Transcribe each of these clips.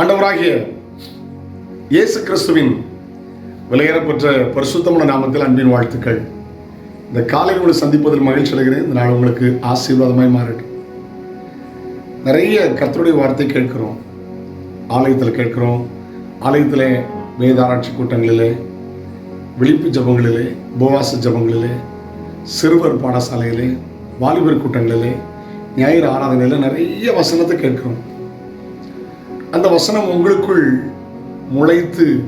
ஆண்டவராகிய இயேசு கிறிஸ்துவின் விலையேறப்பெற்ற பரிசுத்தமுள்ள நாமத்தில் அன்பின் வாழ்த்துக்கள். இந்த காலையில் உங்களை சந்திப்பதில் மகிழ்ச்சி அடைகிறேன். இந்த நாள் உங்களுக்கு ஆசீர்வாதமாய் மாறட்டும். நிறைய கர்த்தருடைய வார்த்தை கேட்கிறோம். ஆலயத்தில் கேட்கிறோம். ஆலயத்தில் வேதாராய்ச்சி கூட்டங்களிலே விழிப்பு ஜபங்களிலே உபவாச ஜபங்களிலே சிறுவர் பாடசாலையிலே வாலிபர் கூட்டங்களிலே ஞாயிறு ஆராதனையில் நிறைய வசனத்தை கேட்கிறோம். அந்த வசனம் உங்களுக்குள் முளைத்து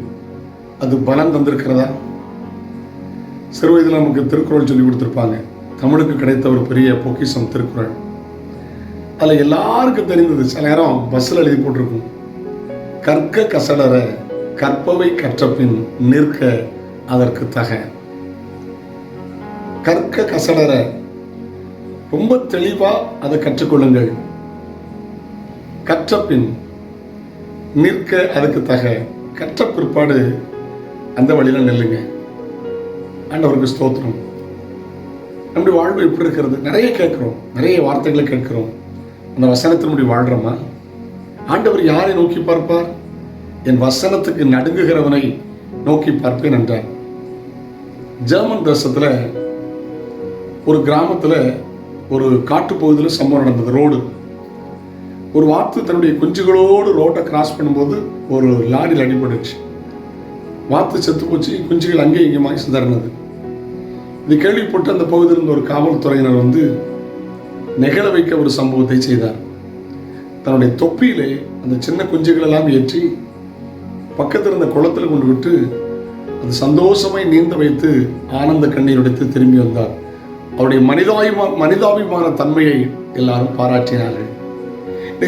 அது பலம் தந்திருக்கிறதா? சிறு வயதில் நமக்கு திருக்குறள் சொல்லி கொடுத்துருப்பாங்க. தமிழுக்கு கிடைத்த ஒரு பெரிய பொக்கிஷம் திருக்குறள். அதில் எல்லாருக்கும் தெரிந்தது சில நேரம் பஸ்ஸில் எழுதி போட்டிருக்கும். கற்க கசடர கற்பவை கற்றபின் நிற்க அதற்கு தக. கற்க கசடர ரொம்ப தெளிவாக அதை கற்றுக்கொள்ளுங்கள். கற்றபின் நிற்க அதுக்கு தக. கற்ற பிற்பாடு அந்த வழியில நெல்லுங்க. ஆண்டவருக்கு ஸ்தோத்திரம். நம்முடைய வாழ்வு எப்படி இருக்கிறது? நிறைய கேட்குறோம். நிறைய வார்த்தைகளை கேட்குறோம். அந்த வசனத்தினுடைய வாழ்கிறோமா ஆண்டவர் யாரை நோக்கி பார்ப்பார்? என் வசனத்துக்கு நடுங்குகிறவனை நோக்கி பார்ப்பேன் என்றார். ஜெர்மன் தேசத்தில் ஒரு கிராமத்தில் ஒரு காட்டுப்பகுதியில் சம்பவம் நடந்தது. ரோடு. ஒரு வாத்து தன்னுடைய குஞ்சுகளோடு ரோட்டை கிராஸ் பண்ணும்போது ஒரு லாரியில் அடிபட்டுச்சு வாத்து செத்து போச்சு குஞ்சுகள் அங்கே இங்கேயுமாக சிதறினது. இது கேள்விப்பட்டு அந்த பகுதியில் இருந்த ஒரு காவல்துறையினர் வந்து நெகிழ வைக்க ஒரு சம்பவத்தை செய்தார். தன்னுடைய தொப்பியிலே அந்த சின்ன குஞ்சுகளெல்லாம் ஏற்றி பக்கத்தில் இருந்த குளத்தில் கொண்டு விட்டு அது சந்தோஷமாய் நீந்த வைத்து ஆனந்த கண்ணீர் உடைத்து திரும்பி வந்தார். அவருடைய மனிதாபிமா மனிதாபிமான தன்மையை எல்லாரும் பாராட்டினார்கள்.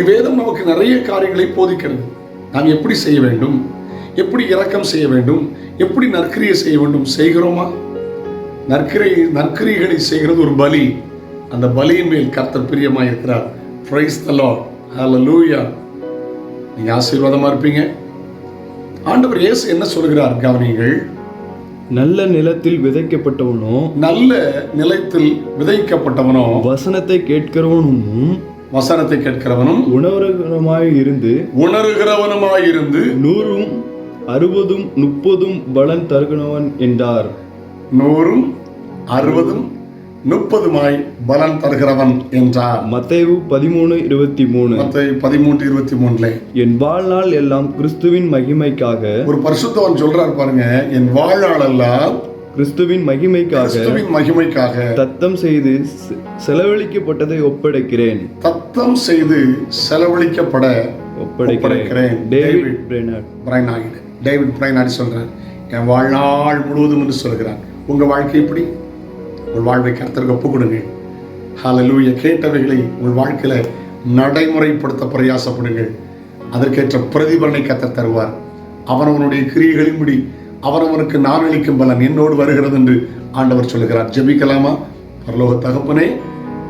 வேதம் நமக்கு நிறைய காரியங்களை போதிக்கிறது. நாம் எப்படி செய்ய வேண்டும்? எப்படி இரக்கம் செய்ய வேண்டும்? எப்படி நற்கிரியை செய்ய வேண்டும்? செய்கிறோமா? நற்கிரை நற்கிரிகளை செய்கிறது ஒரு பலி. அந்த பலியின் மேல் கர்த்தர் பிரியமாக இருக்கிறார். பிரைஸ் த லார்ட் ஹalleluya நீங்க ஆசீர்வாதமா இருப்பீங்க. ஆண்டவர் இயேசு என்ன சொல்கிறார்? கவனியுங்கள். நல்ல நிலத்தில் விதைக்கப்பட்டவனோ நல்ல நிலத்தில் விதைக்கப்பட்டவனோ வசனத்தை கேட்கிறவனும் வசனத்தை கேட்கிறவனும் உணவரகமாய் இருந்து உணர்கிறவனுமாயிருந்து நூறும் அறுபதும் முப்பதும் பலன் தருகிறவன் என்றார். நூறும் அறுபதும் முப்பதுமாய் பலன் தருகிறவன் என்றார். மத்தேயு பதிமூணு இருபத்தி மூணு மத்தேயு பதிமூன்று இருபத்தி மூணுல என் வாழ்நாள் எல்லாம் கிறிஸ்துவின் மகிமைக்காக ஒரு பரிசுத்தவன் சொல்றார் பாருங்க என் வாழ்நாளெல்லாம் கிறிஸ்துவின் மகிமைக்காக மகிமைக்காக தத்தம் செய்து செலவழிக்கப்பட்டதை ஒப்படைக்கிறேன். தத்தம் செய்து செலவழிக்கப்பட ஒப்படைக்கிறேன். டேவிட் பிரைனாய்டு டேவிட் பிரைனாய்டு சொல்றார் என் வாழ்நாள் முழுவதும் என்று சொல்கிறார். உங்க வாழ்க்கை எப்படி? உங்கள் வாழ்வை கர்த்தருக்கு ஒப்பு கொடுங்க. ஹalleluya கேட்டவைகளை உங்கள் வாழ்க்கையில நடைமுறைப்படுத்த பிரயாசப்படுங்கள். அதற்கேற்ற பிரதிபலனை கர்த்தர் தருவார். அவனவனுடைய கிரியைகளின்படி அவனவனுக்கு நான் அளிக்கும் பலன் என்னோடு வருகிறது என்று ஆண்டவர் சொல்லுகிறார். ஜெபிக்கலாமா? பரலோக தகப்பனே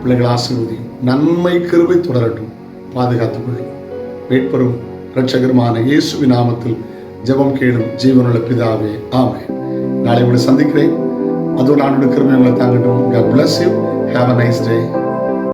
பிள்ளைகள் ஆசீர்வதி நன்மை கருவை தொடரட்டும். பாதுகாத்துக் கொள்ளும். வேட்பரும் இரட்சகருமான இயேசுவி நாமத்தில் ஜெபம் கேளும் ஜீவனுள்ள பிதாவே ஆமே நாளை உங்களை சந்திக்கிறேன். அதோடு ஆண்டோட கிருபை உங்களை தாங்கட்டும். God bless you. Have nice day